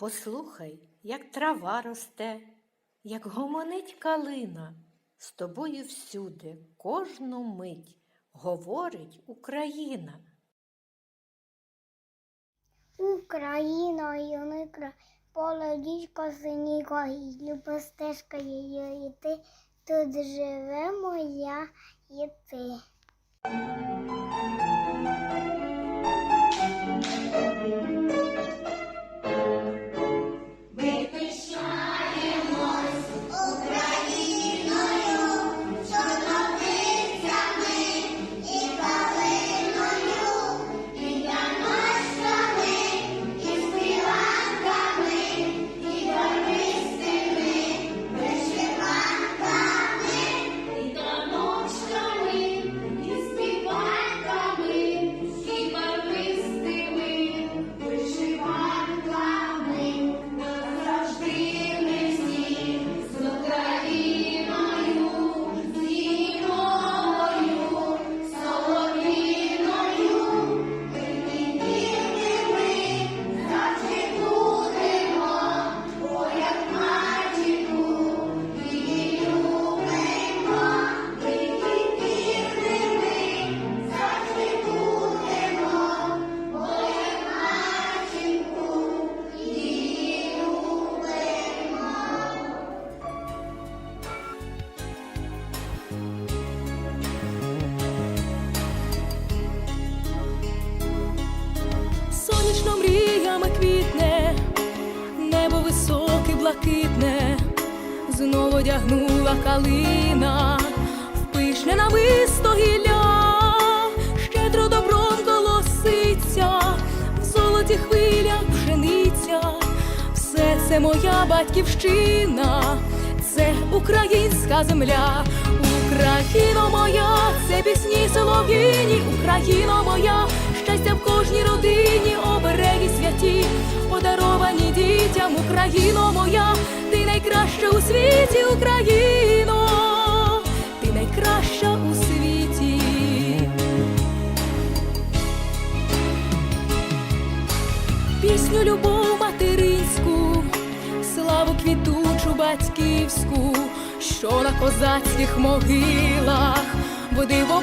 Послухай, як трава росте, як гомонить калина, з тобою всюди, кожну мить говорить Україна. Україна, юника, поле дічко синіко, люба стежка її йти. Тут живе моя і ти. Мріями квітне, небо високе, блакитне, знов одягнула калина, в пишне нависто гілля, щедро добром колоситься, в золоті хвилях пшениця, все це моя батьківщина, це українська земля, Україно моя, це пісні солов'їні, Україно моя, щастя в кожній родині, обереги Україно моя, ти найкраща у світі, Україно, ти найкраща у світі. пісню любов материнську, славу квітучу батьківську, що на козацьких могилах в диво